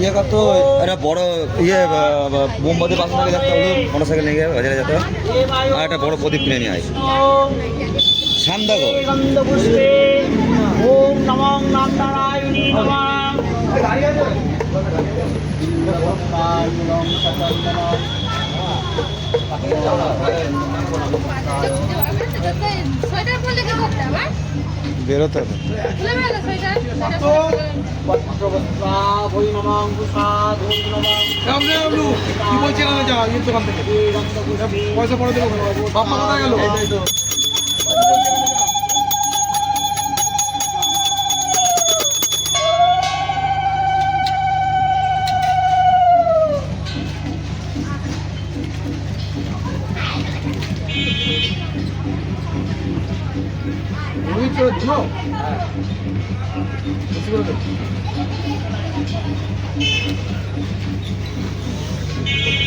ইয়ে করতো একটা বড় ইয়ে মোমবাতি বাসন থেকে যাতে হলো মোটর সাইকেল নিয়ে বাজারে যেতে আর একটা বড় প্রদীপ কিনে নিয়ে আসে ওম নমঃ নারায়ণী নমঃ বেরোতে হবে। পয়সা পরে দেবো বাপ্পা কোথায় গেল? করে দে।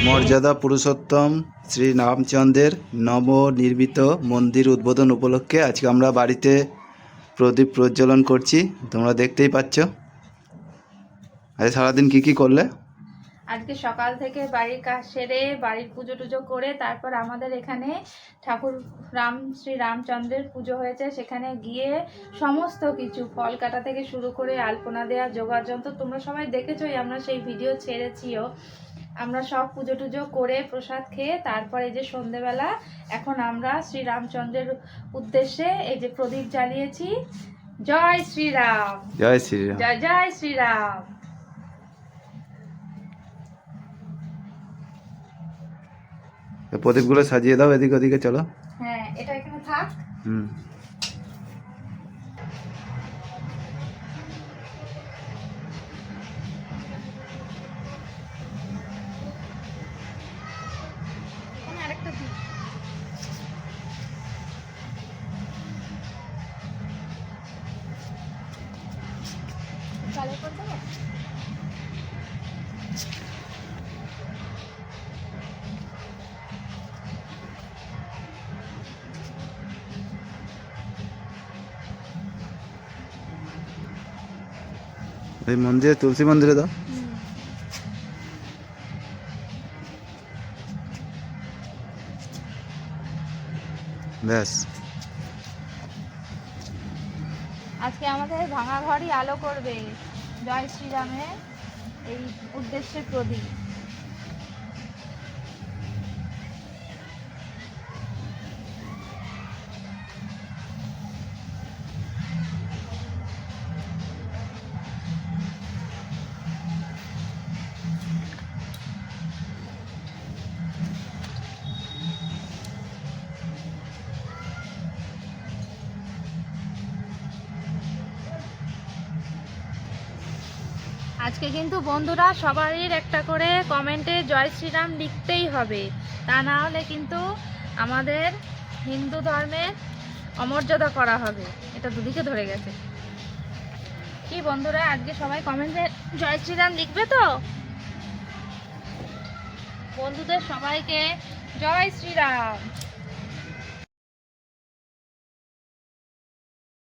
মর্যাদা পুরুষোত্তম শ্রী রামচন্দ্রের নবনির্মিত মন্দির উদ্বোধন উপলক্ষে আজকে আমরা বাড়িতে প্রদীপ প্রজ্বলন করছি। তোমরা দেখতেই পাচ্ছ। আজ সারাদিন কি কি করলে? আজকে সকাল থেকে বাড়ির কাজ সেরে বাড়ির পুজো টুজো করে তারপর আমাদের এখানে ঠাকুর রাম শ্রী রামচন্দ্রের পুজো হয়েছে। সেখানে গিয়ে সমস্ত কিছু ফল কাটা থেকে শুরু করে আলপনা দেওয়া যোগার যন্ত্র তোমরা সবাই দেখেছোই আমরা সেই ভিডিও ছেড়েছিও। আমরা সব পুজো টুজো করে প্রসাদ খেয়ে তারপরে এই যে সন্ধেবেলা এখন আমরা শ্রী রামচন্দ্রের উদ্দেশ্যে এই যে প্রদীপ জ্বালিয়েছি। জয় শ্রীরাম জয় শ্রীরাম জয় জয় শ্রীরাম প্রদীপগুলো সাজিয়ে দাও এদিকে ওদিকে চলো। হ্যাঁ এটা এখানে থাক। হুম। কালার এই মন্দিরে, তুলসী মন্দিরে দাও। ব্যাস। আজকে আমাদের ভাঙা ঘরই আলো করবে। জয় শ্রীরামের এই উদ্দেশ্যের প্রদীপ। আজকে কিন্তু বন্ধুরা সবারই একটা করে কমেন্টে জয় শ্রীরাম লিখতেই হবে। তা না হলে কিন্তু আমাদের হিন্দু ধর্মের অমর্যাদা করা হবে। এটা দুদিকে ধরে গেছে। কি বন্ধুরা, আজকে সবাই কমেন্টে জয় শ্রীরাম লিখবে তো? বন্ধুদের সবাইকে জয় শ্রীরাম।